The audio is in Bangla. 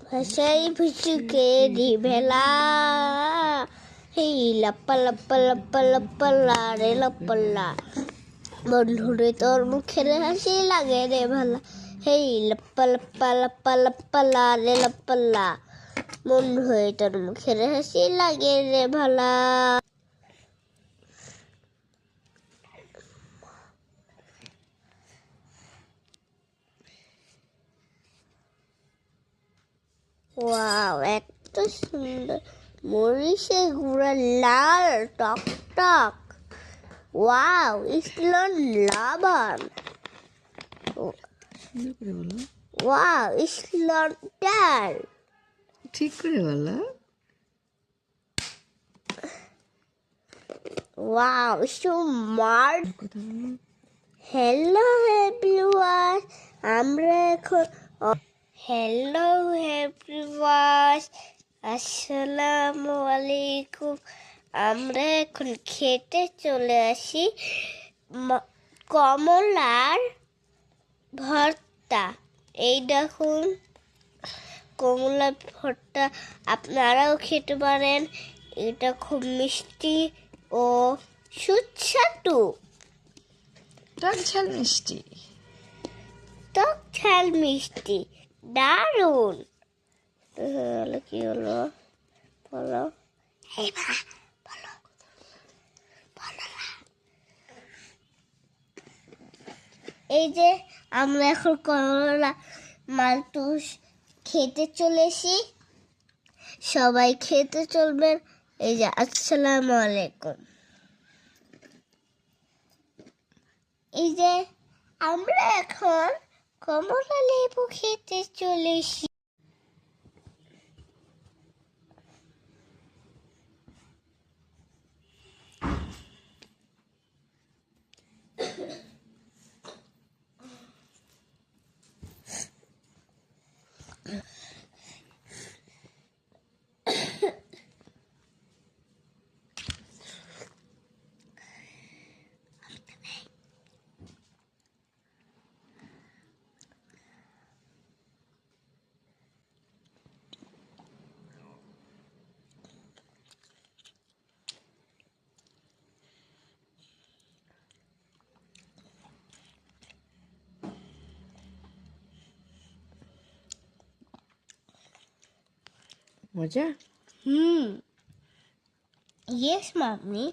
ভাষাই ফুসুকে ভেলা হেই লাপ্পা লাপ্পা লাপ্পা লাপ্পা লা রে লাপ্পা লা বন্ধুরে তোর মুখের হাসি লাগে রে ভালা হেই লাপ্পা লাপ্পা লাপ্পা লাপ্পা লা রে লাপ্পা লা বন্ধু হয়ে তোর মুখের হাসি লাগে রে ভালা ওয়াও এত সুন্দর মরিচের গুঁড়া লাল টক টক। ওয়াও ইসলন লাবণ। ওয়াও ইসলন ডাল। ঠিক করে বলো। ওয়াও স্মার্ট হ্যালো এভরিওয়ান আমরা এখন হ্যালো এভরিওয়ান আসসালামু আলাইকুম আমরা এখন খেতে চলে আসি কমলার ভর্তা। এই দেখুন কমলার ভর্তা। আপনারাও খেতে পারেন। এটা খুব মিষ্টি ও সুস্বাদু। টক ঝাল মিষ্টি। টক ঝাল মিষ্টি। দারুণ। হলো কি হলো? বলো। এই যে আমরা এখন করলা মালতুস খেতে চলেছি সবাই খেতে চলবেন এই যে আসসালামু আলাইকুম। এই যে আমরা এখন কমলা লেবু খেতে চলেছি মজা হুম ইয়েস মাম্মি